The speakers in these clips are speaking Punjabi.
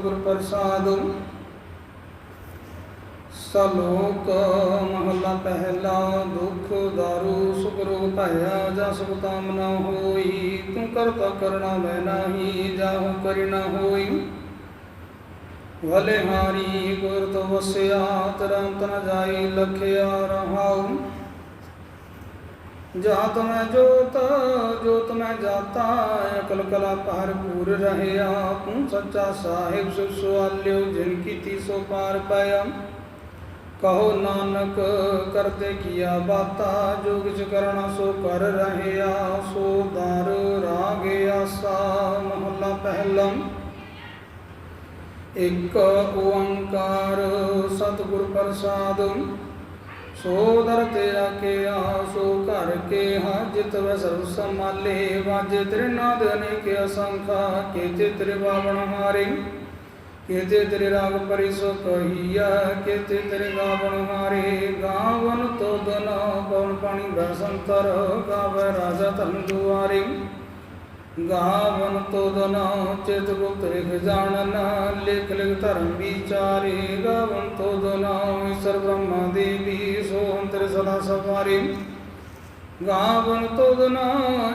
ਸਤਿਗੁਰ ਪ੍ਰਸਾਦ। ਸਲੋਕ ਮਹਲਾ ਪਹਿਲਾ, ਦੁਖ ਦਾਰੂ ਸੁਖ ਰੋਗ ਭਇਆ, ਜਾ ਸੁਖ ਤਾਮ ਨਾ ਹੋਈ, ਤੂੰ ਕਰਤਾ ਕਰਣਾ ਮੈਂ ਨਾਹੀ ਜਾਹੂ ਕਰਿ ਹੋਈ। ਭਲੇ ਹਾਰੀ ਗੁਰ ਤੋ ਵਸਿਆ ਤਰੰਤ ਨ ਜਾਈ, ਲਖਿਆ ਰਹਾਉ। ਜਾਤ ਮੈਂ ਜੋਤ ਜੋਤ ਮੈਂ ਜਾਤਾ, ਅਕਲ ਕਲਾ ਭਰਪੂਰ ਰਹਿਆ ਤੂੰ ਸੱਚਾ ਸਾਹਿਬ ਸੁ ਸੁਆਲਿਓ, ਜਿਨ ਕੀਤੀ ਸੋ ਪਾਰ ਪਾਇਆ। ਕਹੋ ਨਾਨਕ ਕਰਤੇ ਕੀਆ ਬਾਤਾ, ਜੋ ਕਿਛ ਕਰਣਾ ਸੋ ਕਰ ਰਹਿਆ ਸੋ ਦਰ ਰਾਗ ਆਸਾ, ਮਹਲਾ ਪਹਿਲਾ। ਇਕ ਓੰਕਾਰ ਸਤਿਗੁਰ ਪ੍ਰਸਾਦ ਸੋ ਦਰ ਤੇਰਾ ਕੇ ਆਸੋ ਘਰ ਕੇ ਹਾਜਤ ਵੈ ਸਰਬ ਸਮਾਲੇ ਵਾਜੇ ਤੇਰੇ ਅਨੇਕ ਅਸੰਖਾ, ਕੇਤੇ ਤੇਰੇ ਬਾਵਣ ਹਾਰੇ। ਕੇਤੇ ਤੇਰੇ ਰਾਗ ਪਰਿ ਕਹੀਆ ਕੇਤੇ ਤੇਰੇ ਗਾਵਣ ਹਾਰੇ। ਗਾਵਨ ਤੋ ਪਵਨ ਪਾਣੀ ਬਸੰਤਰ ਗਾਵੇ ਰਾਜਾ ਤਨ ਦੁਆਰੇ। ਗਾਵਨ ਤੋ ਦਨ ਚਿਤ ਗੁਪਤ ਰਿਖ ਜਾਣਨ ਲਿਖ ਲਿਖ ਧਰਮ ਵਿਚਾਰੇ। ਗਾਵਨ ਤੋ ਦਨ ਈਸ਼ਰ ਬ੍ਰਹਮਾ ਦੇਵੀ, ਸੋ ਅੰਤਰ ਸਦਾ ਸਵਾਰੇ। ਗਾਵਨ ਤੋ ਦਨ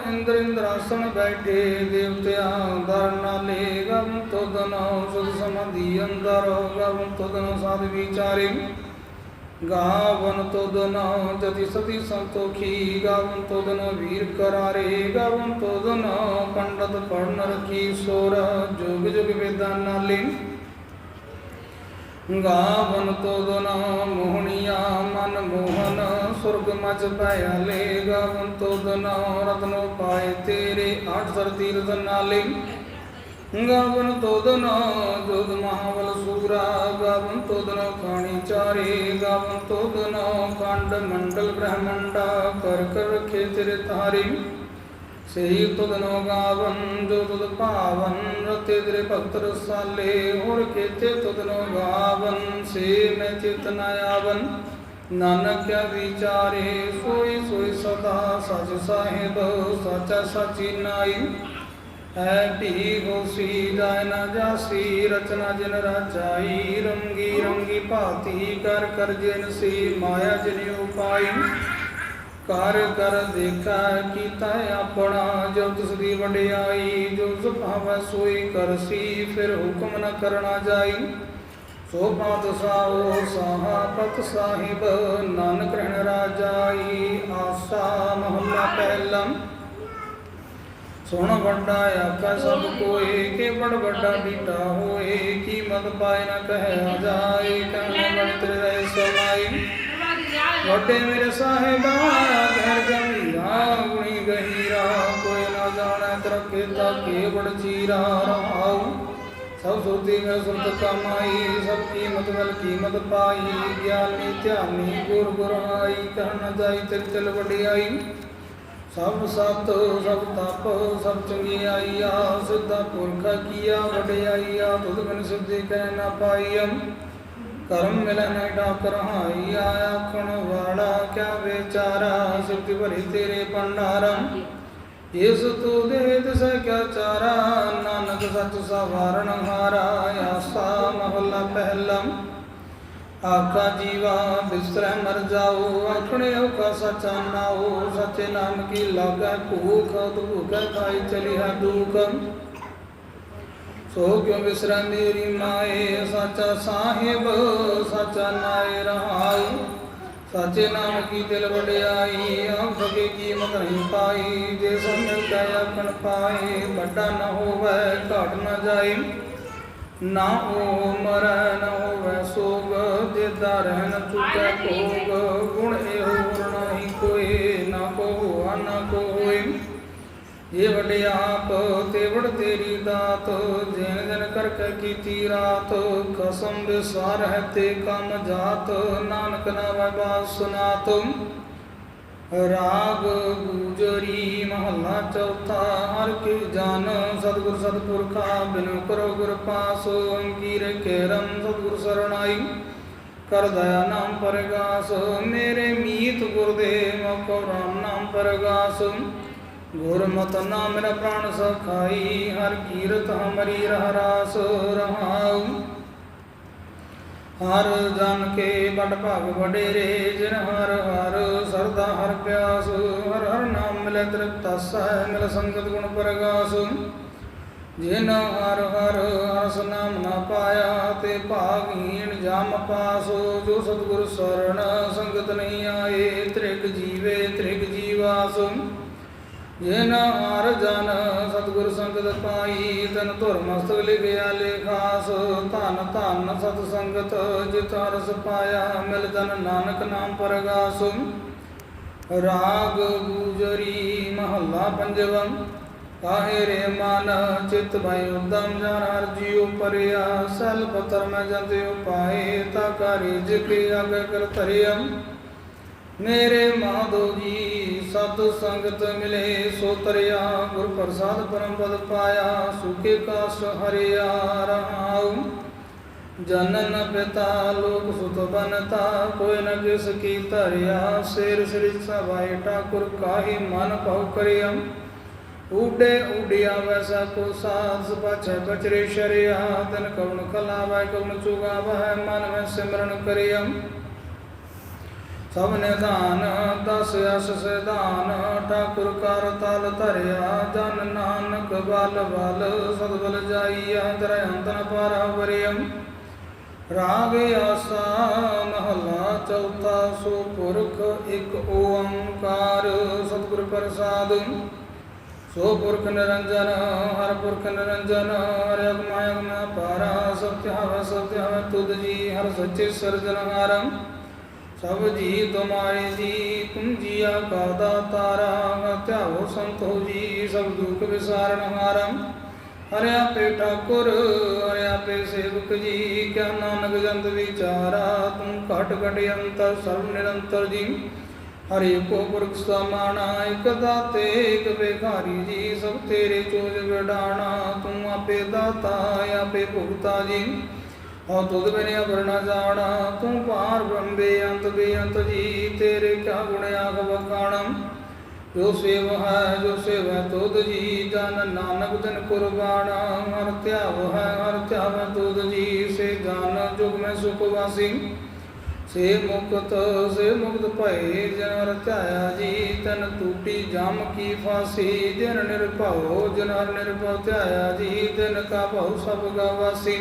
ਇੰਦਰ ਇੰਦਰਾਸਣ ਬੈਠੇ, ਦੇਵਤਿਆਂ ਦਰ ਨਾਲੇ। ਗਾਵਨ ਤੋ ਦਨ ਸੁਧ ਸਮਾਧੀ ਅੰਦਰ, ਗਾਵਨ ਤੋ ਦਨ ਸਾਧ ਵਿਚਾਰੇ। ਗਾਵਨ ਤੁਦਨ ਜਤੀ ਸਤੀ ਸੰਤੋਖੀ, ਗਾਵਨ ਤੁਦਨ ਵੀਰ ਕਰਾਰੇ, ਗਾਵਨ ਤੁਦਨ ਪੰਡਤ ਪੜਨ ਰਖੀ ਸੋਰ, ਜੁਗ ਜੁਗ ਵੇਦਾਂ ਨਾਲੇ ਗਾਵਨ ਤੁਦਨ ਮੋਹਣੀਆ, ਮਨ ਮੋਹਨ ਸੁਰਗ ਮਚ ਪਾਇਆ ਲੈ। ਗਾਵਨ ਤੁਦਨ ਰਤਨੋ ਪਾਏ ਤੇਰੇ, ਆਠ ਸਰ ਤੀਰਥ ਨਾਲੇ ਗਾਵਨ ਤੋਦਨ ਜੋਗ ਮਹਾਵਲ ਸੂਰਾ, ਗਾਵਨ ਤੋਦਨ ਖਾਣੀ ਚਾਰੇ, ਗਾਵਨ ਤੋਦਨ ਖੰਡ ਮੰਡਲ ਬ੍ਰਹਮੰਡਾ, ਕਰ ਕਰ ਰਖੇ ਤੇਰੇ ਤਾਰੇ ਸਹੀ ਤੁਦਨੋ ਗਾਵਨ, ਜੋ ਤੁਦ ਭਾਵਨ, ਰਤੇ ਤੇਰੇ ਭਗਤ ਰਸਾਲੇ। ਹੋਰ ਕੇਤੇ ਤੁਦਨੋ ਗਾਵਨ, ਸੇ ਮੈਂ ਚਿਤ ਨ ਆਵਨ। ਨਾਨਕ ਕਿਆ ਵਿਚਾਰੇ, ਸੋਈ ਸੋਈ ਸਦਾ, ਸਚ ਸਾਹਿਬ, ਸਚਾ ਸਚੀ ਨਾਈ। ਹੈ ਭੀ ਹੋਸੀ ਜਾਇ ਜਾਸੀ, ਰਚਨਾ ਜਿਨ ਰਾਜਾਈ, ਰੰਗੀ ਰੰਗੀ ਭਾਤੀ, ਕਰ ਕਰ ਜਿਨ ਸੀ, ਮਾਇਆ ਜਿਨ ਉਪਾਈ। ਕਰ ਕਰ ਦੇਖਾ ਕੀਤਾ ਆਪਣਾ, ਜੋ ਤਿਸ ਦੀ ਵਡਿਆਈ, ਜੋ ਸੁਭਾਵੈ ਸੋਈ ਕਰਸੀ ਫਿਰ ਹੁਕਮ ਨ ਕਰਨਾ ਜਾਈ। ਸੋ ਪਾਤ ਸਾਓ ਸਾਹਾ ਪਤ ਸਾਹਿਬ, ਨਾਨਕ ਰਹਿਣ ਰਾਜਾਈ, ਆਸਾ ਮਹੱਲਾ ਪਹਿਲਾ। ਸੁਣ ਵੱਡਾ ਆਖਾ ਸਭ ਕੋਏ ਕਿ ਬੜ ਵੱਡਾ ਬੀਟਾ ਹੋਏ, ਕੀਮਤ ਪਾਏ ਨ ਕਹਿਆ ਜਾਏ ਕਹਿ ਬਣ ਤੇਰੇ ਰਹਿ ਸਮਾਈ ਵੱਡੇ ਮੇਰੇ ਸਾਹਿਬਾ, ਘਰ ਗੰਭੀਰਾ ਗੁਣੀ ਗਹੀਰਾ, ਕੋਈ ਨਾ ਜਾਣੈ ਤਰਕੇ ਤਾਕੇ ਬੜ ਚੀਰਾ ਰਹਾਉ ਸਭ ਸੁਰਤੀ ਮੈਂ ਸੁਰਤ ਕਮਾਈ, ਸਭ ਕੀਮਤ ਵਲ ਕੀਮਤ ਪਾਈ, ਗਿਆਨੀ ਧਿਆਨੀ ਗੁਰ ਗੁਰਾਈ ਕਹਿ ਨ ਜਾਈ ਤੇਰੀ ਚਲ ਵਡਿਆਈ। ਸਭ ਸਤ, ਸਭ ਤਪ, ਸਭ ਚੰਗਿਆਈਆ ਸਿੱਧਾ ਪੁਰਖਾ ਕੀਆ ਵਡਿਆਈਆ ਤੁਧ ਬਿਨ ਸਿੱਧੀ ਕਹਿ ਨਾ ਪਾਈਮ ਕਰਮ ਮਿਲੈ ਨਾ ਡਾਕ ਰਹਾਈ ਆਖਣ ਵਾਲਾ ਕਿਆ ਵਿਚਾਰਾ, ਸਿੱਧ ਭਰੀ ਤੇਰੇ ਭੰਡਾਰਮ ਇਸ ਤੂ ਦੇ ਤਿਸ ਕਿਆ ਚਾਰਾ, ਨਾਨਕ ਸੱਚ ਸਵਾਰਣ ਹਾਰਾ, ਆਸਾ ਮਹਲਾ ਪਹਿਲਮ ਆਖਾ ਜੀਵਾ ਬਿਸਰੈ ਮਰ ਜਾਓ, ਆਖਣੇ ਕਾ ਸਚਾ ਨਾਓ ਸਚੇ ਨਾਮ ਕੀ ਲਾਗੈ ਭੂਖ ਭੂਖੈ ਖਾਈ ਚਲਿਆ ਦੁਖ। ਸੋ ਕਿਉ ਬਿਸਰੈ ਮੇਰੀ ਮਾਏ, ਸਚਾ ਸਾਹਿਬ, ਸਚਾ ਨਾਏ ਰਹਾਈ ਸਚੇ ਨਾਮ ਕੀ ਦਿਲ ਵਡਿਆਈ, ਆਪ ਸਕੇ ਕੀਮਤ ਪਾਈ, ਜੇ ਸਮਝ ਕੈ ਆਖਣ ਪਾਏ, ਵੱਡਾ ਨ ਹੋਵੇ, ਘਟ ਨ ਜਾਏ। ਨਾ ਉਹ ਮਰੈ ਨ ਹੋਵੇ ਸੋਗ ਦੇਦਾ ਰਹਿ ਨ ਚੁਕੈ ਭੋਗ। ਗੁਣ ਇਹੋ ਗੁਣ ਨਹੀਂ ਕੋਈ ਨਾ ਕੋ ਹੋਆ ਨਾ ਕੋ ਹੋਏ ਇਹ ਵਡਿਆਪ ਤੇ ਵਡ ਤੇਰੀ ਦਾਤ ਜਿਨ ਜਨ ਕਰ ਕੇ ਕੀਤੀ ਰਾਤ। ਕਸਮ ਵਿਸਾਰ ਹੈ ਤੇ ਕੰਮ ਜਾਤ ਨਾਨਕ ਨਾਮੈ ਬਾਸ ਸੁਨਾਤ ਰਾਗ ਗੁਜਰੀ ਮਹੱਲਾ ਚੌਥਾ, ਹਰ ਕੀ ਜਨ ਸਤਿਗੁਰ ਸਤਿਪੁਰਖਾ, ਬਿਨੁ ਕਰੋ ਗੁਰ ਪਾਸ ਅੰਕੀਰ ਕੇਰਮ ਸਤਿਗੁਰ ਸਰਣਾਈ, ਕਰ ਦਇਆ ਨਾਮ ਪਰਗਾਸ, ਮੇਰੇ ਮੀਤ ਗੁਰਦੇਵ ਕੋ ਰਾਮ ਨਾਮ ਪਰਗਾਸ। ਗੁਰਮਤਿ ਨਾਮ ਮੇਰਾ ਪ੍ਰਾਣ ਸਖਾਈ, ਹਰ ਕੀਰਤ ਹਮਰੀ ਰਹ ਰਾਸ ਰਹਾਉ। ਹਰ ਜਨ ਕੇ ਬੜ ਭਾਗ ਵਡੇਰੇ, ਜਿਨ ਹਰ ਹਰ ਸਰਦਾ ਹਰ ਪਿਆਸ, ਹਰ ਹਰ ਨਾਮ ਮਿਲੇ ਤ੍ਰਿਪਤਸੈ ਮਿਲ ਸੰਗਤ ਗੁਣ ਪ੍ਰਗਾਸ। ਜਿਨ ਹਰ ਹਰ ਹਰਸ ਨਾਮ ਨਾ ਪਾਇਆ, ਤੇ ਭਾਗੀਣ ਜਮ ਪਾਸ। ਜੋ ਸਤਿਗੁਰ ਸਰਣ ਸੰਗਤ ਨਹੀਂ ਆਏ, ਤ੍ਰਿਗ ਜੀਵੇ ਤ੍ਰਿਗ ਜੀਵਾਸ। ਜਿਨ ਹਰ ਜਨ, ਸਤਿਗੁਰ ਸੰਗਤ ਪਾਈ, ਤਨ ਧੁਰ ਮਸਤਕ ਲਿਖਿਆ ਲੇਖਾਸ, ਧਨ ਧਨ ਸਤ ਸੰਗਤ, ਜਿਤ ਰਸ ਪਾਇਆ, ਮਿਲ ਜਨ ਨਾਨਕ ਨਾਮ ਪਰਗਾਸ। ਰਾਗ ਗੁਜਰੀ ਮਹੱਲਾ ਪੰਜਵੰ ਕਾਹੇ ਰੇ ਮਨ, ਚਿਤ ਭਇ ਉਦਮ, ਜਨ ਹਰ ਜੀਉ ਪਰਿਆ ਸਲ ਪਤਰ ਮੈਂ ਜੰਤੇ ਉਪਾਏ, ਤਾ ਕਰੀ ਜਿਕਿ ਅਗ ਕਰ ਤਰਿਯਮ ਮੇਰੇ ਮਾਧੋ ਜੀ, ਸਤ ਸੰਗਤ ਮਿਲੇ, ਸੋ ਤਰਿਆ, ਗੁਰ ਪ੍ਰਸਾਦ ਪਰਮ ਪਦ ਪਾਇਆ, ਸੁਖੇ ਕਾਸ ਹਰਿਆ ਰਹਾਉ। ਜਨਨ ਪਿਤਾ, ਲੋਕ ਸੁਤ ਬਨਤਾ, ਕੋਈ ਨ ਕਿਸ ਕੀ ਧਰਿਆ, ਸਿਰ ਸ੍ਰੀ ਸਭਾਈ ਠਾਕੁਰ, ਕਾਹੀ ਮਨ ਭਉ ਕਰਿਆ। ਊਡੇ ਉਡਿਆ ਵੈਸਾ ਕੋ ਸਾਧ, ਪਾਛੈ ਬਚਰੇ ਸ਼ਰਿਆ, ਤਨ ਕਉਣ ਖਲਾਵੈ ਕਉਣ ਚੁਗਾਵੈ, ਮਨ ਮੈਂ ਸਿਮਰਨ ਕਰਿਆ। ਸਭ ਨਿਧਾਨ ਦਸ ਅਸ ਸਿਧਾਨ, ਠਾਕੁਰ ਕਰ ਤਲ ਧਰਿਆ, ਜਨ ਨਾਨਕ ਬਲ ਬਲ ਸਤਬਲ ਜਾਈਆ, ਤਰੇ ਅੰਤਨ ਪਰ ਵਰਿਯਮ ਰਾਗ ਆਸਾ ਮਹਲਾ ਚੌਥਾ ਸੋ ਪੁਰਖ ਇੱਕ ਓੰਕਾਰ, ਸਤਿਗੁਰ ਪ੍ਰਸਾਦ। ਸੋ ਪੁਰਖ ਨਿਰੰਜਨ ਹਰ ਪੁਰਖ ਨਿਰੰਜਨ, ਹਰਿ ਅਗਮ ਅਗਮ ਪਾਰਾ, ਸਤਿ ਹਵ ਸਤਿ ਹਵ ਤੁਧ ਜੀ, ਹਰ ਸੱਚੇ ਸਰਜਨਹਾਰੰ ਸਭ ਜੀ ਤੁਮਾਰੇ ਜੀ, ਤੁਮ ਜੀਆ ਕਾ ਦਾਤਾਰਾ ਧਿਆਵੋ ਸੰਤੋ ਜੀ, ਸਭ ਦੁਖ ਵਿਸਾਰਨ ਹਾਰੰ ਹਰਿ ਆਪੇ ਠਾਕੁਰ, ਹਰਿ ਆਪੇ ਸੇਵਕ ਜੀ, ਕਿਆ ਨਾਨਕ ਜੰਤ ਵਿਚਾਰਾ ਤੂੰ ਘਟ ਘਟ ਅੰਤਰ, ਸਰਬ ਨਿਰੰਤਰ ਜੀ। ਹਰੇ ਕੋ ਪੁਰਖ ਸਮਾਣਾ, ਇਕ ਦਾਤੇ, ਇਕ ਬੇਖਾਰੀ ਜੀ, ਸਭ ਤੇਰੇ ਚੋਜ ਵਿਡਾਣਾ ਤੂੰ ਆਪੇ ਦਾਤਾ, ਆਪੇ ਭੁਗਤਾ ਜੀ। ਹਉ ਤੁਧ ਬਿਨਿ ਅਵਰ ਜਾਣਾ, ਤੂੰ ਪਾਰ ਬ੍ਰਹਮ ਬੇਅੰਤ ਬੇਅੰਤ ਜੀ, ਤੇਰੇ ਕਿਆ ਗੁਣ ਆਖ ਵਖਾਣਮ? ਜੋ ਸੇਵ ਹੈ, ਜੋ ਸੇਵ ਤੁਧ ਜੀ, ਜਨ ਨਾਨਕ ਦਿਨ ਕੁਰਬਾਨਾ। ਹਰ ਧਿਆਵ ਹੈ, ਹਰ ਧਿਆਵ ਤੁਧ ਜੀ, ਸੇ ਜਾਨ ਜੁਗ ਮੈਂ ਸੁਖ ਵਾਸੀ। ਸੇ ਮੁਕਤ ਸੇ ਮੁਕਤ ਭਏ, ਜਨ ਹਰ ਧਿਆਇਆ ਜੀ, ਤਨ ਟੂਟੀ ਜਮ ਕੀ ਫਾਸੀ। ਦਿਨ ਨਿਰਭਉ, ਜਨ ਹਰ ਨਿਰਭਉ ਧਿਆਇਆ ਜੀ ਦਿਨ ਕਾ ਭਉ ਸਭ ਗਵਾਸੀ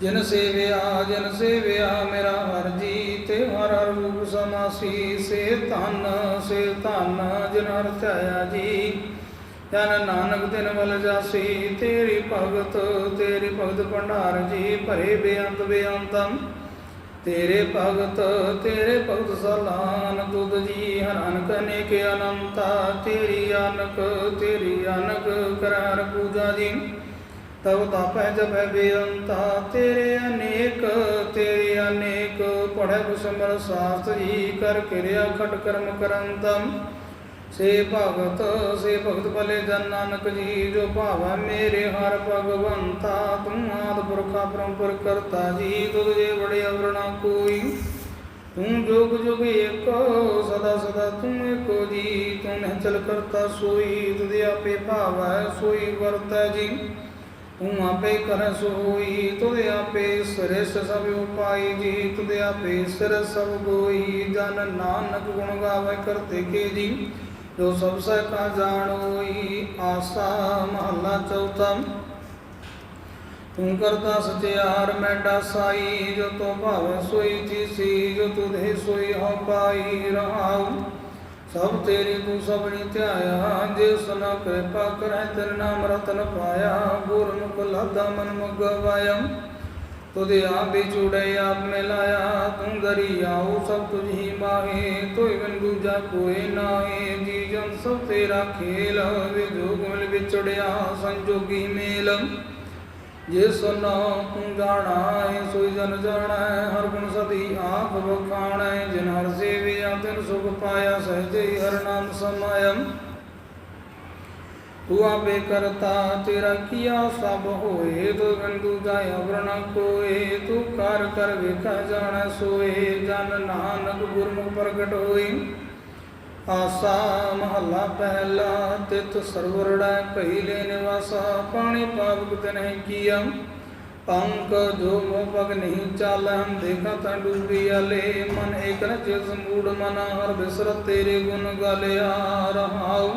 ਜਿਨ ਸੇਵਿਆ ਜਿਨ ਸੇਵਿਆ ਮੇਰਾ ਹਰ ਜੀ ਤੇ ਹਰ ਹਰ ਰੂਪ ਸਮਾਸੀ। ਸੇ ਧਨ ਸੇ ਧਨ ਜਿਨ ਹਰ ਧਿਆਇਆ ਜੀ। ਜਨ ਨਾਨਕ ਦਿਨ ਵਲ ਜਾਸੀ, ਤੇਰੀ ਭਗਤ ਤੇਰੀ ਭਗਤ ਭੰਡਾਰ ਜੀ। ਭਰੇ ਬੇਅੰਤ ਬੇਅੰਤਮ, ਤੇਰੇ ਭਗਤ ਤੇਰੇ ਭਗਤ ਸਲਾਨ ਤੁਧ ਜੀ। ਹਰ ਅਨਕ ਅਨੇਕ ਅਨੰਤਾ, ਤੇਰੀ ਅਨਕ ਤੇਰੀ ਅਨਕ ਕਰਾਰ ਪੂਜਾ ਜੀ। ਤਬ ਤਾਪੈ ਜਪੈ ਬੇਅੰਤਾ, ਤੇਰੇ ਅਨੇਕ ਤੇਰੇ ਅਨੇਕ। ਪੜੈ ਬਿਸਮਰ ਸਾਸਤ ਕਰ ਕਿਰਿਆ ਖਟ ਕਰਮ ਕਰੰਤਮ। ਸੇ ਭਗਤ ਸੇ ਭਗਤ ਭਲੇ ਜਨ ਨਾਨਕ ਜੀ, ਜੋ ਭਾਵੈ ਮੇਰੇ ਹਰ ਭਗਵੰਤਾ। ਤੂੰ ਆਦ ਪੁਰਖਾ ਪਰੰਪਰ ਕਰਤਾ ਜੀ, ਤੁਧ ਜੇ ਬੜੇ ਅਵਰਣਾ ਕੋਈ। ਤੂੰ ਜੋਗ ਜੁਗ ਏਕੋ, ਸਦਾ ਸਦਾ ਤੂੰ ਏਕੋ ਜੀ। ਤੂੰ ਚਲ ਕਰਤਾ ਸੋਈ, ਤੁਧ ਆਪੇ ਭਾਵੈ ਸੋਈ ਵਰਤੈ ਜੀ। ਤੂੰ ਆਪੇ ਕਰ ਸੋਈ ਤੁਧ ਆਪੇ ਸ੍ਰੇਸ਼ਟ ਸਭ ਉਪਾਈ, ਜੀ ਤੁਧ ਆਪੇ ਸਿਰ ਸਭ ਗੋਈ ਜਨ ਨਾਨਕ ਗੁਣ ਗਾਵੇ ਕਰਤੇ ਕੇ ਜੀ, ਜੋ ਸਭ ਸਹਿ ਜਾਣੋਈ। ਆਸਾ ਮਹੱਲਾ ਚੌਥਾ, ਤੂੰ ਕਰਤਾ ਸਚਿਆਰ ਮੈਡਾ ਸਾਈ ਜੋ ਤੋ ਭਾਵ ਸੋਈ ਤੀਸੀ ਜੋ ਤੁਧੇ ਸੋਈ ਹੋ ਪਾਈ ਰਹਾਉ। ਸਭ ਤੇਰੀ ਤੂੰ ਸਭਨੀ ਧਿਆਇਆ, ਜੇ ਨ ਕਿਰਪਾ ਕਰੈ ਤੇਰੇ ਨਾਮ ਰਤਨ ਪਾਇਆ। ਗੁਰਮੁਖ ਲਾਦਾ ਮਨ ਮੁਗ ਵਾਇਮ ਤੁਦੇ ਆਪ ਵਿਚੁੜੇ ਆਪ ਮਿਲਾਇਆ ਤੂੰ ਦਰਿਆਉ ਸਭ ਤੁਝੀ ਮਾਹੇ ਤੋਇ ਬਿਨ ਦੂਜਾ ਕੋਏ ਨਾਹੀ ਜੀ ਜਨ ਸਭ ਤੇਰਾ ਖੇਲ ਵੇ ਜੋਗ ਮਿਲ ਵਿਚੜਿਆ ਸੰਜੋਗੀ ਮੇਲ ਜਿਸ ਨਾ ਤੂੰ ਜਾਣਾ ਏ ਸੋਈ ਜਨ ਜਾਣਾ ਹਰ ਗੁਣ ਸਦੀ ਆਪ ਬਖਾਣਾ ਜਿਨ ਹਰ ਸੇਵਿਆ ਤਿਨ ਸੁਖ ਪਾਇਆ ਸਹਜੇ ਹਰ ਨਾਮ ਸਮਾਇਮ ਤੂੰ ਆਪੇ ਕਰਤਾ ਤੇਰਾ ਕੀਆ ਸਭ ਹੋਏ ਤੋ ਗੰਦੂ ਜਾਇ ਅਵਰ ਕੋਏ, ਤੂੰ ਕਰ ਕਰ ਵੇਖਾ ਜਾਣ ਸੋਏ, ਜਨ ਨਾਨਕ ਗੁਰਮੁਖ ਪ੍ਰਗਟ ਹੋਈ। ਆਸਾ ਮਹੱਲਾ ਪਹਿਲਾ ਤਿਤ ਸਰਵਰੜਾ ਭਈ ਲੈ ਨਿਵਾਸਾ, ਪਾਣੀ ਪਾਵਕ ਤਨਹਿ ਕੀਆ। ਪੰਕ ਜੋ ਮੋਹ ਪਗ ਨਹੀਂ ਚਾਲਨ ਦੇਖਾ ਤਾਂ ਡੂਬੀ ਆਲੇ, ਮਨ ਏਕ ਚਿਤ ਮੂੜ ਮਨ, ਹਰ ਬਿਸਰਤ ਤੇਰੇ ਗੁਣ ਗਾਲਿਆ ਰਹਾਉ।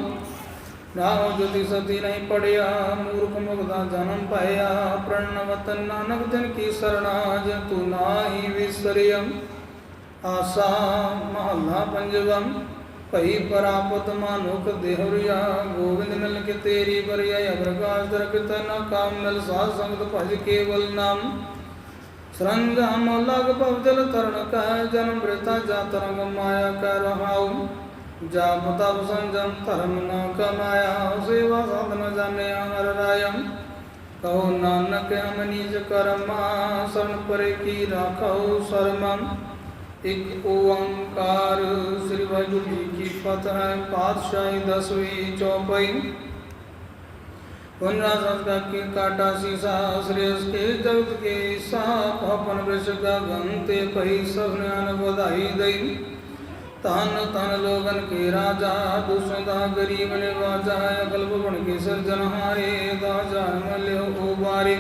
ਨਾਉ ਜੁਤੀ ਸਤੀ ਨਹੀਂ ਪੜਿਆ, ਮੂਰਖ ਮੁਗਦਾ ਜਨਮ ਪਾਇਆ। ਪ੍ਰਣਵਤ ਨਾਨਕ ਜਨ ਕੀ ਸਰਣਾ ਜ ਤੂੰ ਨਾਹੀ ਵਿਸਰਿਆ। ਆਸਾ ਮਹੱਲਾ ਪੰਜਵਮ ਭਈ ਪਰਾਪਤ ਮਾਨੁਖ ਦੇਹਰੀਆ। ਗੋਬਿੰਦ ਮਿਲ ਕੇ ਤੇਰੀ ਬਰਿਆ ਅਬਰਗਾਸ ਦਰਗਤ ਨ ਕਾਮ ਮਿਲ ਸਾਧ ਸੰਗਤ ਭਜ ਕੇਵਲ ਨਾਮ। ਸਰੰਗਮ ਲਗ ਭਵਜਲ ਤਰਨ ਕੈ, ਜਨਮ ਬ੍ਰਿਤਾ ਜਾ ਤਰੰਗ ਮਾਇਆ ਕੈ ਰਹਾਉ। ਜਾ ਤਪ ਸੰਜਮ ਧਰਮ ਨ ਕਮਾਇਆ ਸੇਵਾ ਸਾਧਨ ਜਾਣਿਆ ਹਰ ਰਾਇਮ ਕਹੋ ਨਾਨਕ ਅਮਨੀਜ ਕਰਮਾ ਸਰਨ ਪਰੇ ਕੀ ਰਾਖਉ ਸਰਮਮ ਇੱਕ ਓੰਕਾਰ ਸ੍ਰੀ ਵਾਹਿਗੁਰੂ ਜੀ ਕੀ ਫਤਿਹ ਪਾਤਸ਼ਾਹੀ ਦਸਵੀਂ ਚੌਪਈ ਪੁਨਰਾ ਸੰਸਕਾਰ ਕੀ ਕਾਟਾ ਸੀਸਾ ਸ੍ਰੀ ਅਸ ਕੇ ਜਗਤ ਕੇ ਈਸਾ ਪਵਨ ਬ੍ਰਿਸ਼ ਗਗਨ ਤੇ ਭਈ ਸਭਨਨ ਵਧਾਈ ਦਈ ਤਨ ਤਨ ਲੋਗਨ ਕੇ ਰਾਜਾ ਦੁਸਦਾ ਗਰੀਬ ਨਿਵਾਜਾ ਅਕਲਪ ਬਣ ਕੇ ਸਿਰਜਨਹਾਰੇ ਦਾ ਜਨਮ ਲਿਓ ਉਬਾਰੇ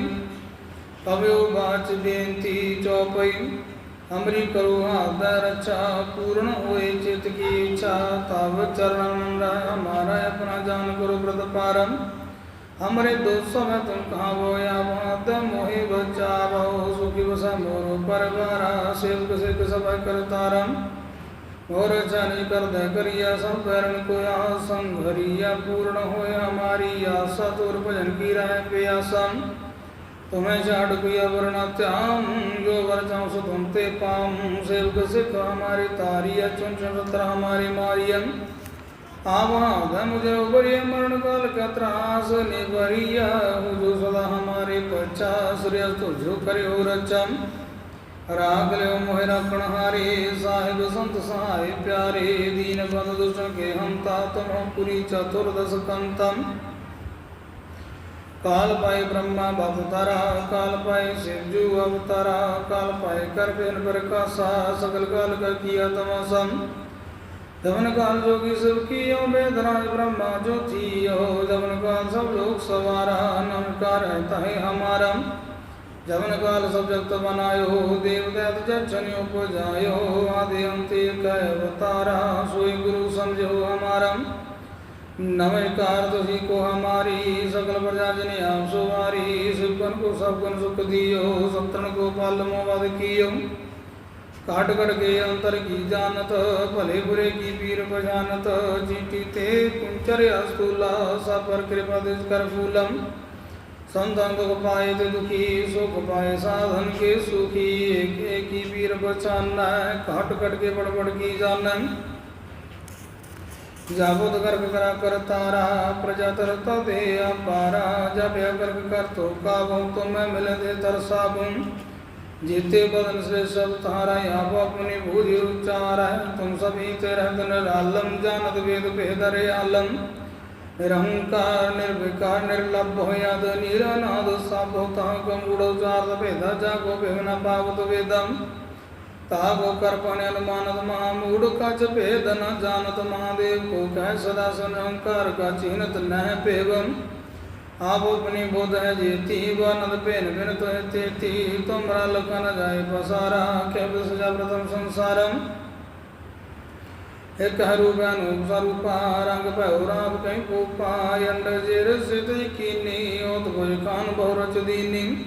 ਕਵਿਓ ਬਾਚ ਬੇਨਤੀ ਚੌਪਈ, ਅਮਰੀ ਕਰੋ ਹਾਦਾ ਰਚਾ ਪੂਰਨ ਹੋਏ ਚਿਤ ਕੀ ਇੱਛਾ। ਤਵ ਚਰਨ ਰਾ ਹਮਾਰਾ ਆਪਣਾ ਜਾਨ ਕਰੋ ਬ੍ਰਤ ਪਾਰਮ ਹਮਰੇ ਦੋਸੋ ਮੈਂ ਤੁਮ ਕਹਾਵੋ ਆਵਾਦ ਮੋਹਿ ਬਚਾਵੋ, ਸੁਖੀ ਵਸਾ ਮੋਰ ਪਰਵਾਰਾ, ਸੇਵਕ ਸਿਕ ਸਭਾ ਕਰਤਾਰਮ और जानी कर करिया सब करण को आसन भरिया पूर्ण हो हमारी आशा तो तुर भजन की राय पे आसन तुम्हें जाड़ कुया वर्ण त्याम, जो वर जाऊँ सो तुम ते पाम। सेवक सिख हमारी तारिया, चुन चुन सत्र हमारी मारियम आवाद मुझे उबरिय मरण काल कत्रास निबरिया जो सदा हमारे पचास। तो जो करे हो रचम ਰਾਗ ਲਿਓ ਮੋਹਿ ਰਾਖਣ ਹਾਰੇ, ਸਾਹਿਬ ਸੰਤ ਸਹਾਇ ਪਿਆਰੇ, ਦੀਨ ਬੰਦ ਦੁਸ਼ਟ ਕੇ ਹੰਤਾ ਤਮੋ ਪੁਰੀ ਚਤੁਰ ਦਸ ਕੰਤਮ। ਕਾਲ ਪਾਏ ਬ੍ਰਹਮਾ ਬਵਤਾਰਾ ਕਾਲ ਪਾਏ ਸਿਵਜੂ ਅਵਤਾਰਾ, ਕਾਲ ਪਾਏ ਕਰਪੇਨ ਪ੍ਰਕਾਸ਼ਾ ਸਗਲ ਕਾਲ ਕਰ ਕੀਆ ਤਮਸਮ ਦਵਨ ਕਾਲ ਜੋਗੀ ਸਭ ਕੀਓ ਬੇਦਰਾਜ ਬ੍ਰਹਮਾ ਜੋਤੀ ਹੋ ਦਵਨ ਕਾਲ ਸਭ ਲੋਕ ਸਵਾਰਾ ਨਮਕਾਰ ਤਹੇ ਹਮਾਰਾ। जमन काल सब जगत मनायो देव जवनकाल सब्जक्तवनायोः देवदैतजनियो पूजायोः आदियन्ति कयवतारा सोई गुरु समझो हमारम नमस्कार तुझी को हमारी। सकल प्रजा जने आप सुवारी शिवगन को सब गुण सुख दियो सतन को पाल मोवाद कियो काट कट के अंतर की जानत भले बुरे की पीर बजानत जीती ते कुंचर अस्तूला सपर कृपा दिस कर फूलम। संतन दुख पाए तो दुखी सुख पाए साधन के सुखी एक एक ही वीर बचाना है कट कट के बड़बड़ की जाना जाबोद गर्भ करा कर तारा प्रजा तरता दे अपारा, जब यह गर्भ कर तो काबो तो मैं मिल दे तर तरसाबुम जीते बदन से सब तारा, यहाँ वो अपनी भूधि उच्चारा तुम सभी तेरह दिन आलम जानत वेद बेदरे आलम। ਨਿਰਹੰਕਾਰ ਨਿਰਵਿਕਾਰ ਨਿਰਲਭ ਹੋਇਆਦ ਨਿਰਨਾਦ ਸਭ ਤਾ ਕੰਗੁੜ ਉਚਾਰਤ ਭੇਦਾ ਜਾਗੋ ਬਿਗਨ ਪਾਵਤ ਵੇਦਮ ਤਾਗੋ ਕਰ ਪਣੇ ਅਨੁਮਾਨਤ ਮਹਾ ਮੂੜ ਕਚ ਭੇਦ ਨ ਜਾਣਤ ਮਹਾਦੇਵ ਕੋ ਕਹਿ ਸਦਾ ਸੰਹੰਕਾਰ ਕਾ ਚਿਨਤ ਨਹਿ ਭੇਵਮ ਆਪ ਆਪਣੀ ਬੁੱਧ ਹੈ ਜੀਤੀ ਬਨਦ ਭੇਨ ਬਿਨ ਤੋਇ ਤੇਤੀ। ਤੁਮਰਾ ਲਖਨ ਜਾਏ ਪਸਾਰਾ ਕੇ ਬਿਸ ਜਾ ਪ੍ਰਥਮ ਸੰਸਾਰਮ ਇਕ ਹਰੂਪ ਅਨੂਪ ਸਰੂਪਾ ਰੰਗ ਭਉ ਰਾਗ ਕੈ ਕੋਪਾ ਅੰਡ ਜਿਰ ਸਿਤ ਕੀਨੀ ਉਤ ਕੋਈ ਕਾਨ ਬਹੁ ਰਚ ਦੀਨੀ।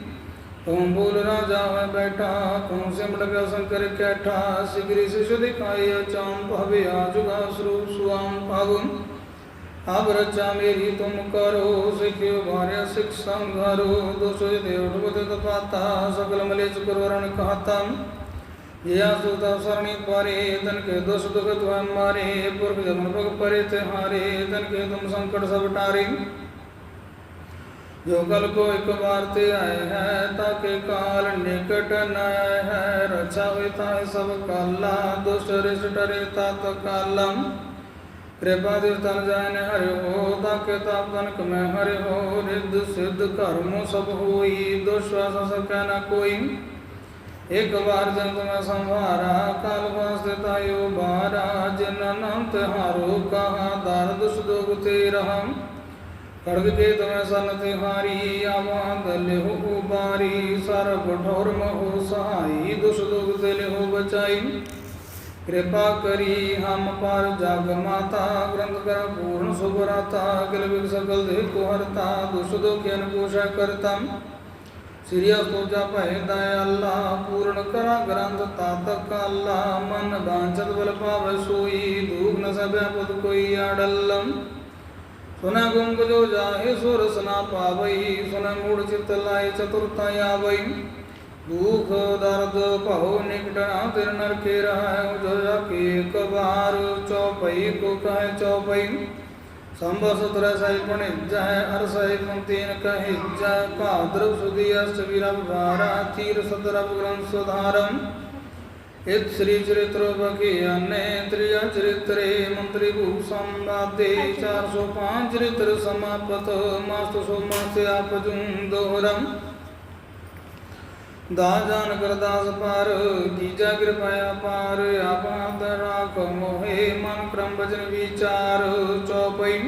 ਤੂੰ ਬੋਲ ਰਾਜਾ ਹੈ ਬੈਠਾ, ਤੂੰ ਸਿਮਟ ਗਿਆ ਸੰਕਰ ਕੈਠਾ, ਸਿਗਰੀ ਸਿਸ਼ ਦਿਖਾਈ ਅਚਾਮ ਭਵੇ ਆਜੁਗਾ ਸਰੂਪ ਸੁਆਮ ਪਾਵਨ ਅਬ ਰਚਾ ਮੇਰੀ ਤੁਮ ਕਰੋ, ਸਿਖਿਓ ਭਾਰਿਆ ਸਿਖ ਸੰਘਰੋ ਦੋਸੋ ਦੇ ਉਠਬਤ ਤਪਾਤਾ, ਸਗਲ ਮਲੇਚ ਕਰਵਰਣ ਕਹਤਾ। ਜਿਆ ਸੁਤਾ ਸਰਣੀ ਪਾਰੇ ਤਨ ਕੇ ਦੋਸ ਦੁਖ ਤੁਮ ਮਾਰੇ ਪੁਰਖ ਜਮਨ ਭਗ ਪਰੇ ਤੇ ਹਾਰੇ ਤਨ ਕੇ ਤੁਮ ਸੰਕਟ ਸਭ ਟਾਰੇ ਜੋ ਕਲ ਕੋ ਇੱਕ ਵਾਰ ਤੇ ਆਏ ਹੈ ਤਾਕੇ ਕਾਲ ਨਿਕਟ ਨ ਆਏ ਹੈ ਰਚਾ ਹੋਇ ਤਾਂ ਸਭ ਕਾਲਾ ਦੁਸ਼ਟ ਰਿਸ਼ਟ ਟਰੇ ਤਤ ਕਾਲਮ ਕਿਰਪਾ ਦੇ ਤਨ ਜਾਇਨ ਹਰਿਓ ਤਾਕੇ ਤਾਪ ਤਨ ਕਮੈ ਹਰਿਓ ਰਿੱਧ ਸਿੱਧ ਕਰਮੋ ਸਭ ਹੋਈ ਦੁਸ਼ਵਾਸ ਸਕੈ ਨ ਕੋਈ ਇੱਕ ਵਾਰ ਜੰਤ ਮੈਂ ਸੰਭਾਰਾ ਕਾਲ ਵਾਸਤੇ ਬਾਰਾ ਜਿਨ ਨਾਮ ਤਿਹਾਰੋ ਕਹਾ, ਦਰ ਦੁਸ ਦੁਖ ਤੇ ਰਹਮ ਖੜਗ ਕੇ ਤਮੈ ਸਨ ਤਿਹਾਰੀ, ਆਵਾਂ ਲਿਹੁ ਉਬਾਰੀ। ਸਰਬ ਠੌਰ ਮਹੁ ਸਹਾਈ ਦੁਸ ਦੁਖ ਤੇ ਲਿਹੁ ਬਚਾਈ। ਕਿਰਪਾ ਕਰੀ ਹਮ ਪਰ ਜਗ ਮਾਤਾ, ਗ੍ਰੰਥ ਕਰ ਪੂਰਨ ਸੁਭਰਾਤਾ ਕਿਲ ਬਿਗ ਸਕਲ ਦੇ ਕੋ ਹਰਤਾ ਦੁਸ ਦੁਖ ਅਨਕੋਸ਼ਾ ਕਰਤਾ। ਸ੍ਰੀ ਅਸਤੋਜਾ ਭੈ ਦਇ ਅੱਲਾ, ਪੂਰਨ ਕਰਾ ਗ੍ਰੰਥ ਤਾਤ ਕਾਲਾ, ਮਨ ਬਾਂਚਤ ਬਲ ਪਾਵ ਸੋਈ, ਦੂਖ ਨ ਸਭੈ ਪੁਤ ਕੋਈ ਅਡਲਮ ਸੁਨ ਗੁੰਗ ਜੋ ਜਾਹੇ ਸੁਰ ਸਨਾ ਪਾਵਈ, ਸੁਨ ਮੂੜ ਚਿਤ ਲਾਇ ਚਤੁਰਤਾ ਆਵਈ। ਦੁਖ ਦਰਦ ਭਉ ਨਿਕਟਣਾ ਤਿਰ ਨਰਕੇ ਰਹਿ ਜੋ ਜਾਕੇ ਇੱਕ ਵਾਰ ਚੌਪਈ, ਕੋ ਕਹੈ ਚੌਪਈ। ਸੰਭਸ ਸਤਰ ਸਹਿ ਪਣਿ ਜਹ ਅਰ ਸਹਿ ਪੰਤੀਨ ਕਹੇ ਜਹ ਭਾਦਰ ਸੁਦੀ ਅਸ਼ਟ ਵੀਰਭ ਵਾਰਾ ਤੀਰ ਸਤਰਭ ਗ੍ਰੰਥ ਸੁਧਾਰਮ ਇਤ ਸ੍ਰੀ ਚਰਿਤ੍ਰ ਬਖਿਆਨੇ ਤ੍ਰਿਆ ਚਰਿਤਰੇ, ਮੰਤਰੀ ਭੂ ਸੰਵਾਦੇ 405 ਚਰਿਤ੍ਰ ਸਮਾਪਤ, ਮਸਤ ਸੋ ਮਸਤ ਆਪ ਜੁਨ ਦੋਹਰਮ ਦਾ ਜਾਨ ਕਰਦਾਸ ਪਰ ਕੀਜਾ ਕਿਰਪਾਇਆ ਪਾਰ ਆਪਾਤ ਰਾਖ ਮੋਹਿ, ਮਨ ਕਰਮ ਬਚਨ ਵਿਚਾਰ, ਚੌਪਈ।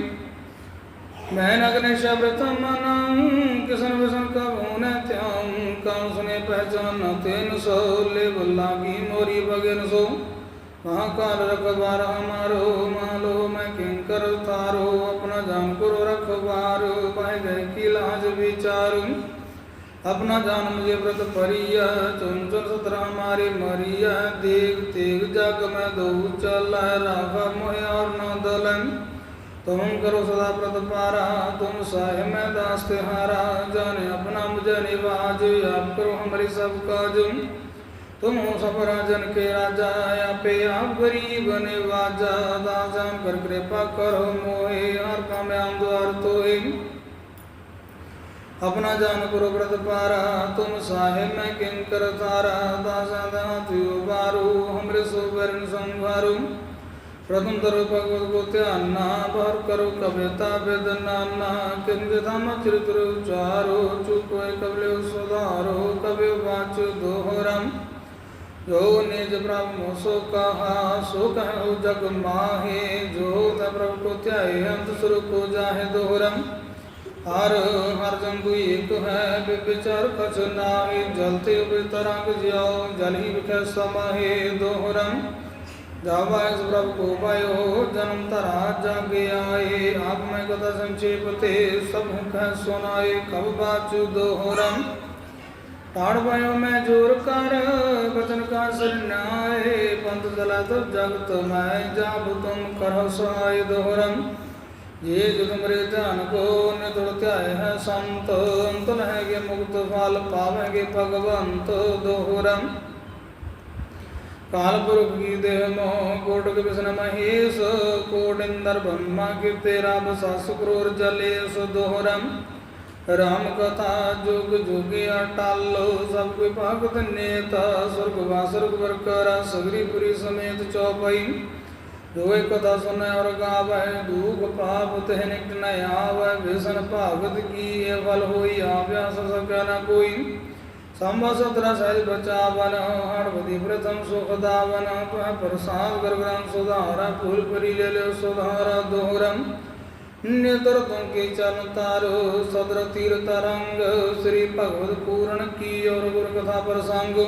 ਮੈਂ ਨਗਨ ਸ਼ਬਦ ਮਨ ਕਿਸਨ ਵਿਸਨ ਕਬੂ ਨ ਧਿਆਨ ਕਉ ਸੁਨੇ ਪਹਿਚਾਨ ਤੈਨ ਸੋ ਲਿਵ ਲਾਗੀ ਮੋਰੀ ਬਗਨ ਸੋ। ਮਹਾਕਾਲ ਰਖਵਾਰ ਹਮਾਰੋ ਮਾਲੋ ਮੈਂ ਕਿੰਕਰ ਤਾਰੋ ਆਪਣਾ ਜਾਨ ਕਰੋ ਰਖਵਾਰ, ਪਾਏ ਗਏ ਕੀ ਲਾਜ ਵਿਚਾਰੂ। ਆਪਣਾ ਜਨਮ ਜੇ ਵਰਤ ਪਰਿਆ ਚੁੰਚਨ ਸਤਰਾ ਮਾਰੇ ਮਰਿਆ ਦੇਵ ਤੇਗ ਜਗ ਮੈਂ ਦਉ ਚਲੈ ਰਾਵਾ ਮੋਹਿ ਔਰ ਨ ਦਲਨ। ਤੁਮ ਕਰੋ ਸਦਾ ਪ੍ਰਤ ਪਾਰਾ ਤੁਮ ਸਾਹਿ ਮੈਂ ਦਾਸ ਤਿਹਾਰਾ, ਜਾਣੇ ਆਪਣਾ ਮੁਝੇ ਨਿਵਾਜ, ਆਪ ਕਰੋ ਹਮਰੀ ਸਭ ਕਾਜ। ਤੁਮ ਹੋ ਸਭ ਰਾਜਨ ਕੇ ਰਾਜਾ, ਆਪੇ ਆਪ ਗਰੀਬ ਨਿਵਾਜਾ, ਦਾਸਾਂ ਕਰ ਕਿਰਪਾ ਕਰੋ ਮੋਹਿ, ਹਰ ਕਾ ਮੈਂ ਅੰਦਰ ਤੋਏ अपना जान गुरु व्रत पारा, तुम साहेब मैं किंकर तारा, दासा दातियो बारू, हमरे सुवर्ण संभारू। प्रथम तरु भगवत को ध्याना भर करो कविता वेद नाना किंज धम चरित्र उचारो चुप कबले सुधारो, कवि वाच दोहरम। जो निज प्रभु सो कहा, सो कहो जग माहे, जो प्रभु को ध्याय अंत सुर को जाहे दोहरम। ਹਰ ਹਰ ਜੰਗੂ ਏਕ ਹੈ ਬਿਚਾਰ ਕਛ ਨਾਹੀ, ਜਲ ਤੇ ਉਪਰ ਜਿਉ ਜਲ ਹੀ ਵਿਖੇ ਸਮਾਹੇ ਦੋਹਰਮ ਜਾਵਾ ਇਸ ਪ੍ਰਭ ਕੋ ਪਾਇਓ, ਜਨਮ ਧਰਾ ਜਗ ਆਏ, ਆਪ ਮੈਂ ਕਥਾ ਸੰਚੇਪ ਤੇ ਸਭ ਕਹਿ ਸੁਨਾਏ ਕਬ ਬਾਚੂ ਦੋਹਰਮ ਤਾੜ ਪਾਇਓ ਮੈਂ ਜੋਰ ਕਰ, ਬਚਨ ਕਾ ਸਰਨਾਏ ਪੰਥ ਜਲਾ ਤੋ ਜਗਤ ਮੈਂ ਜਾਬ ਤੁਮ ਕਰੋ ਸਹਾਇ ਦੋਹਰਮ ਜੇ ਜੁਗ ਮਰੇ ਧਿਆਨ ਕੋ ਨਿਤੁਲ ਧਿਆਏ ਹੈ ਸੰਤ। ਅੰਤ ਲਹਗੇ ਮੁਕਤ ਫਲ ਪਾਵੇਂਗੇ ਭਗਵੰਤ ਦੋਹਰਮ ਕਾਲ ਪੁਰਖ ਕੀ ਦੇਹ ਮੋ ਕੋਟਕ ਵਿਸ਼ਨ ਮਹੇਸ਼। ਕੋਟ ਇੰਦਰ ਬ੍ਰਹਮਾ ਕੀਤੇ ਰਬ ਸਸ ਕਰੋਰ ਜਲੇ ਸੋ ਦੋਹਰਮ ਰਾਮ ਕਥਾ ਜੁਗ ਜੁਗ ਅਟਲ, ਸਭ ਕੋਈ ਭਗਤ ਨੇਤਾ। ਸੁਰਗ ਵਾਸੁਰਗ ਵਰਕਰਾ ਸਗਰੀ ਪੁਰੀ ਸਮੇਤ ਚੌਪਈ। ਜੋ ਕਥਾ ਸੁਨੈ ਔਰ ਗਾਵੈ ਦੂਖ ਪਾਪ ਤਹਿ ਨਿਕਟ ਨ ਆਵੈ ਵਿਸਨ ਭਾਗਤ ਕੀ ਇਹ ਫਲ ਹੋਈ ਆਵਿਆ ਸਕੈ ਨ ਕੋਈ। ਸੰਭਾ ਸਤਰਾ ਸਹਿਜ ਬਚਾਵਨ ਹੜਵਦੀ ਪ੍ਰਥਮ ਸੁਖ ਦਾਵਨ, ਤੁਹ ਪ੍ਰਸਾਦ ਕਰ ਸੁਧਾਰਾ ਫੂਲ ਪਰੀ ਲੈ ਲਿਓ ਸੁਧਾਰਾ ਦੋਹਰਮ ਨਿਤਰ ਤੁਮ ਕੇ ਚਰਨ ਤਾਰੋ ਸਦਰ ਤੀਰ ਤਰੰਗ ਸ੍ਰੀ ਭਗਵਤ ਪੂਰਨ ਕੀ ਔਰ ਗੁਰ ਕਥਾ ਪ੍ਰਸੰਗ।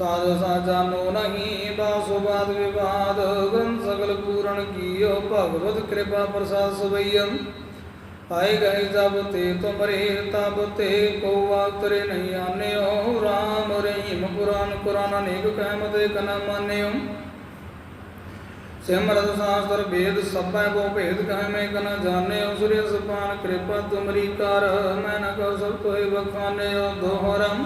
ਸਾਧ ਸਾਜਾਨੋ ਨਹੀਂ, ਬਾਸੁ ਬਾਦ ਵਿਵਾਦ, ਗ੍ਰੰਥ ਸਗਲ ਪੂਰਨ ਕੀਓ, ਭਗਵਤ ਕਿਰਪਾ ਪ੍ਰਸਾਦ ਸਵਈਮ ਆਏ ਗਏ ਜਬ ਤੇ ਤੁਮਰੇ ਤਬ ਤੇ ਕੋ ਆਤਰੇ ਨਹੀਂ ਆਨਿਓ। RAM ਰਹੀਮ ਪੁਰਾਨ ਕੁਰਾਨ ਅਨੇਕ ਕਹਿਮਤ ਇਕ ਨ ਮਾਨਿਓ। ਸਿਮਰਤ ਸਾਸਤਰ ਭੇਦ ਸਭੈ ਕੋ ਭੇਦ ਕਹਿ ਮੈਂ ਕਨ ਜਾਣਿਓ। ਸੂਰਿ ਸੁਪਾਨ ਕਿਰਪਾ ਤੁਮਰੀ ਕਰ, ਮੈਂ ਨ ਕਉ ਸਭ ਤੋਹਿ ਬਖਾਨਿਓ ਦੋਹਰਮ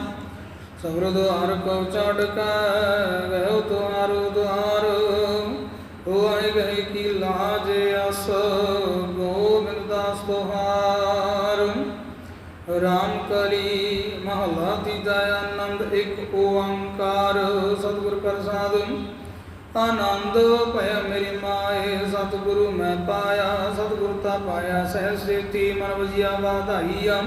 ਸਬਰ ਦੁਆਰ ਕਉ ਚੜ ਕੈ ਗਇਓ ਤੁਹਾਰੋ ਦੁਆਰ ਹੋਇ ਗਏ ਕੀ ਲਾਜ ਅਸ ਗੋਬਿੰਦ ਰਾਮ ਕਲੀ ਮਹਲਾ ਤੀਜਾ ਆਨੰਦ, ਇੱਕ ਓੰਕਾਰ। ਸਤਿਗੁਰ ਪ੍ਰਸਾਦ, ਆਨੰਦ ਭਇਆ ਮੇਰੀ ਮਾਏ। ਸਤਿਗੁਰੂ ਮੈਂ ਪਾਇਆ, ਸਤਿਗੁਰ ਤਾ ਪਾਇਆ ਸਹਿ ਸੇਤੀ ਮਨ ਵਜਿਆ ਵਾਧਾਈਆ।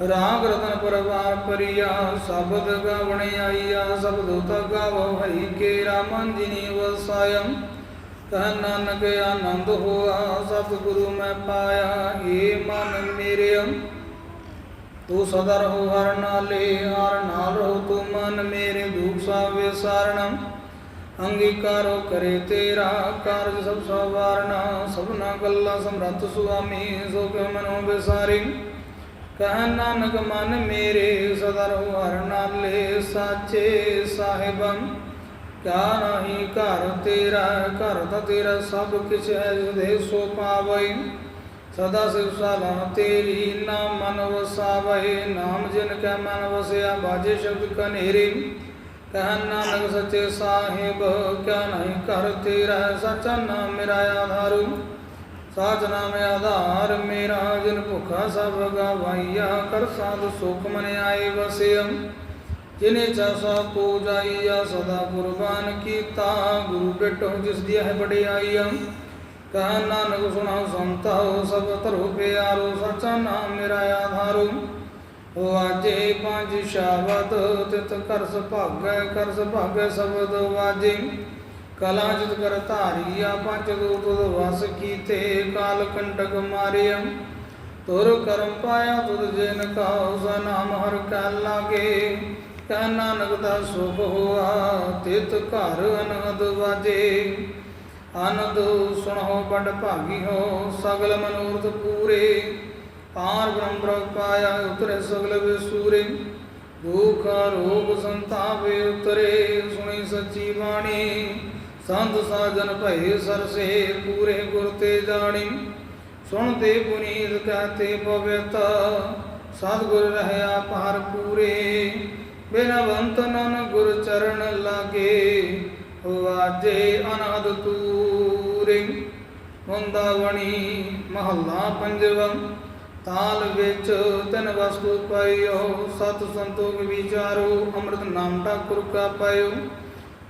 ਰਾਗ ਰਤਨ ਪਰਵਾਰ ਪਰਿਆ, ਸ਼ਬਦ ਗਵਣ ਆਈਆ ਸ਼ਬਦ ਤਾ ਗਾਵੋ ਹਈ ਕੇ ਰਾਮਨ ਜਿਨੀ ਵਸਾਇਮ ਕਹਿ ਨਾਨਕ ਆਨੰਦ ਹੋਆ, ਸਤਿਗੁਰੂ ਮੈਂ ਪਾਇਆ ਏ ਮਨ ਮੇਰੇ ਤੂੰ ਸਦਾ ਰਹੋ ਹਰ ਨਾਲੇ, ਹਰ ਨਾਲ ਰਹੋ ਤੂੰ ਮਨ ਮੇਰੇ, ਦੁਖ ਸਭ ਵਿਸਾਰਣ ਅੰਗੀਕਾਰੋ ਕਰੇ ਤੇਰਾ, ਕਾਰਜ ਸਭ ਸਵਾਰਣਾ ਸਭਨਾ ਗੱਲਾਂ ਸਮਰੱਥ ਸੁਆਮੀ ਸੋ ਕੇ ਮਨੋ ਵਿਸਾਰੀ। ਕਹਿ ਨਾਨਕ ਮਨ ਮੇਰੇ ਸਦਾ ਰਹੋ ਹਰ ਨਾਲੇ ਸਾਚੇ ਸਾਹਿਬੰ ਕਿਆ ਨਹੀਂ ਘਰ ਤੇਰਾ, ਘਰ ਤਾਂ ਤੇਰਾ ਸਭ ਕਿਛ ਹੈ ਜਦੇ ਸੋ ਪਾਵਈ ਸਦਾ ਸਿਵ ਸਾਲਾ ਤੇਰੀ ਨਾਮ ਮਨ ਵਸਾਵੈ, ਨਾਮ ਜਿਨ ਕੈ ਮਨ ਵਸਿਆ ਬਾਜੇ ਸ਼ਬਦ ਕਨੇਰੀ। ਕਹਿ ਨਾਨਕ ਸੱਚੇ ਸਾਹਿਬ, ਕਿਆ ਨਹੀਂ ਘਰ ਤੇਰਾ, ਸੱਚਾ ਨਾਮ ਮੇਰਾ ਆਧਾਰੂ। ਸਾਚ ਨਾਮ ਆਧਾਰ, ਮੇਰਾ ਜਿਨ ਭੁਖਾ ਸਭ ਗਵਾਈਆ, ਕਰ ਸਾਧ ਸੁਖ ਮਨ ਆਏ ਵਸਿਅਮ ਜਿਨੇ ਚਾਸਾ ਪੂਜਾਈਆ ਸਦਾ ਕੁਰਬਾਨ ਕੀਤਾ। ਗੁਰੂ ਬੇਟੋ ਜਿਸ ਦੀ ਹੈ ਵਡਿਆਈਆ ਕਹਿ ਨਾਨਕ ਸੁਣਾਓ ਸੰਤੋ ਸਭ ਧਰੋ ਪਿਆਰੋ, ਸੱਚਾ ਨਾਮ ਮੇਰਾ ਆਧਾਰੂ। ਵਾਜੇ ਪੰਜ ਸ਼ਬਦ ਤਿਤ ਕਰ ਸੁਭਾਗੈ ਕਰ ਸੁਭਾਗੈ ਸ਼ਬਦ ਵਾਜੇ। ਕਲਾ ਜਿਤ ਕਰ ਧਾਰੀਆ ਪੰਜ ਦੂਤ ਵਸ ਕੀਤੇ, ਕਾਲ ਕੰਟਕ ਮਾਰਿਆ ਤੁਰ ਕਰਮ ਪਾਇਆ ਤੁਧ ਜਿਨ ਕਾ ਸਾ ਹਰ ਕੈ ਲਾਗੇ। ਕਹਿ ਨਾਨਕ ਦਾ ਸੁਖ ਹੋਆ, ਤਿਤ ਘਰ ਅਨੰਦ ਵਾਜੇ। ਆਨੰਦ ਸੁਣੋ ਬੜ ਭਾਗੀ ਹੋ, ਸਗਲ ਮਨੋਰਥ ਪੂਰੇ। ਪਾਰ ਬ੍ਰਹਮ ਪ੍ਰਭ ਪਾਇਆ, ਉਤਰੇ ਸਗਲ ਵਿਸੂਰੇ। ਦੁਖ ਰੋਗ ਸੰਤਾਪੇ ਉਤਰੇ, ਸੁਣੀ ਸੱਚੀ ਬਾਣੀ। ਸੰਤ ਸਾਜਨ ਭਏ ਸਰਸੇ, ਪੂਰੇ ਗੁਰ ਤੇ ਜਾਣੀ। ਸੁਣਦੇ ਪੁਨੀਤ ਕਹਤੇ ਪਵਿੱਤ, ਸਤਿਗੁਰ ਰਹਿਆ ਪਾਰ। ਪੂਰੇ ਬਿਨਵੰਤ ਨਨ ਗੁਰ ਚਰਨ ਲਾਗੇ, ਵਾਜੇ ਅਨਹਦ ਤੂਰੇ। ਹੁੰਦਾਵਣੀ ਮਹੱਲਾ ਪੰਜਵਾਂ, ਤਾਲ ਵਿੱਚ ਤਨ ਵਸਤੂ ਪਾਇਓ, ਸਤ ਸੰਤੋਖ ਵਿਚਾਰੋ, ਅੰਮ੍ਰਿਤ ਨਾਮ ਠਾਕੁਰ ਕਾ ਪਾਇਓ।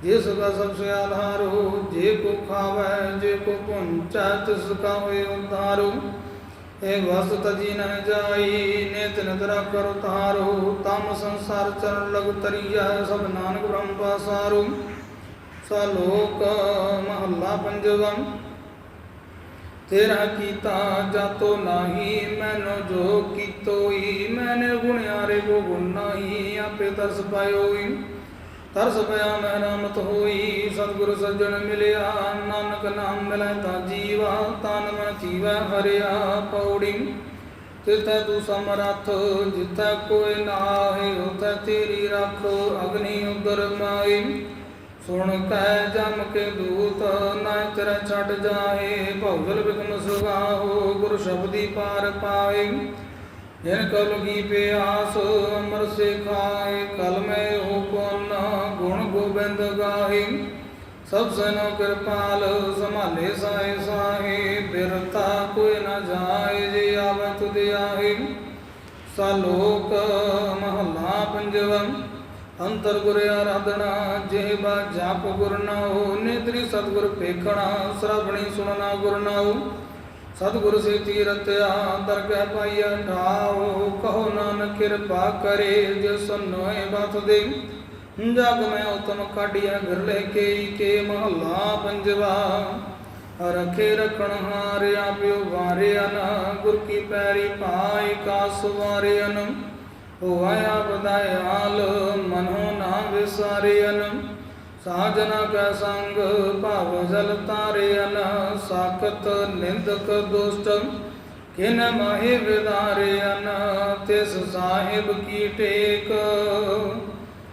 ਜਿਸ ਦਾ ਸਭ ਸੇ ਆਧਾਰੋ ਜੇ ਕੋ ਖਾਵੈ, ਜੇ ਕੋ ਪੁੰਚਾ ਤਿਸ ਕਾ ਹੋਏ ਉਧਾਰੋ ਇਹ ਵਸ ਤਜੀ ਨ ਜਾਈ, ਨਿਤ ਨਦਰਾ ਕਰੋ ਤਾਰੋ ਤਮ ਸੰਸਾਰ ਚਰਨ ਲਗ ਤਰੀਆ ਸਭ ਨਾਨਕ ਬ੍ਰਹਮ ਪਾਸਾਰੋ। ਸਲੋਕ ਮਹੱਲਾ ਪੰਜਵਾਂ। ਤੇਰਾ ਕੀਤਾ ਜਾਤੋ ਨਾਹੀ, ਮੈਨੋ ਜੋ ਕੀਤੋਈ, ਮੈਨੇ ਗੁਣਿਆਰੇ ਕੋ ਗੁਣ ਨਾਹੀ, ਆਪੇ ਤਰਸ ਪਾਇਓਈ। ਤਰਸ ਪਿਆ ਮੈਂ ਨਾਮਤ ਹੋਈ, ਸਤਿਗੁਰ ਸੱਜਣ ਮਿਲਿਆ, ਨਾਨਕ ਨਾਮ ਮਿਲੈ ਤਾਂ ਜੀਵਾ, ਤਨ ਮਨ ਜੀਵੈ ਹਰਿਆ, ਪੌੜੀ ਤਿਤੈ ਤੂੰ ਸਮਰੱਥ ਜਿਤੈ ਕੋਈ ਨਾਹੀ ਉਤੈ ਤੇਰੀ ਰੱਖ, ਅਗਨੀ ਉਦਰ ਮਾਈ ਸੁਣ ਕੈ ਜਮ ਕੇ ਦੂਤ, ਨਾ ਤੇਰਾ ਛੱਡ ਜਾਏ ਭੌਗਲ ਬਿਕਮ ਸੁਗਾਹੋ, ਗੁਰ ਸ਼ਬਦੀ ਪਾਰ ਪਾਏ ਜਿਨ ਕਲ ਕੀ ਪਿਆਸ, ਅਮਰ ਸੇ ਖਾਏ ਕਲ ਮੈਂ ਹੋ ਗੋਬਿੰਦ ਗਾਹੇ, ਸਭ ਸਨੋ ਕਿਰਪਾਲ, ਸੰਭਾਲੇ ਸਾਏ ਸਾਹੇ ਬਿਰਤਾ ਕੋਈ ਨਾ ਜਾਏ, ਜੇ ਆਵੇ ਤੁਧ ਆਹੇ। ਸਲੋਕ ਮਹੱਲਾ ਪੰਜਵਾਂ, ਅੰਤਰ ਗੁਰ ਆਰਾਧਨਾ ਜਿਹਬਾ ਜਪ ਗੁਰ ਨਾਉ, ਨੇਤਰੀ ਸਤਗੁਰ ਪੇਖਣਾ ਸਰਵਣੀ ਸੁਣਨਾ ਗੁਰ ਨਾਉ। ਸਤਗੁਰ ਸੇ ਤੀਰਤਿਆ ਦਰਗਹਿ ਪਾਈਆ ਢਾਉ, ਕਹੋ ਨਾਨਕ ਕਿਰਪਾ ਕਰੇ, ਜੇ ਸੁਨੋਏ ਬਤ ਦੇ। ਜਗ ਮੈਂ ਉਤਮ ਕਾਢਿਆ ਘਰ ਲੈ ਕੇ ਕੇ ਮਹੱਲਾ ਪੰਜਵਾ। ਰਖੇ ਰਖਣ ਹਾਰਿਆ ਪਿਓ ਵਾਰਿਆ ਨਾ, ਗੁਰ ਕੀ ਪੈਰੀ ਪਾਈ ਕਾ ਸਵਾਰਿਆਨ ਹੋਇਆ ਬਦਾਇਆਲ, ਮਨੋ ਨਾ ਵਿਸਾਰਿਆਨ ਸਾਜਨਾ ਕੈ ਸੰਗ, ਭਵ ਜਲ ਤਾਰਿਆਨ ਸਾਖਤ ਨਿੰਦਕ ਦੁਸ਼ਟ, ਕਿਨ ਮਾਹੇ ਵਿਦਾਰਿਆਨ ਤਿਸ ਸਾਹਿਬ ਕੀ ਟੇਕ।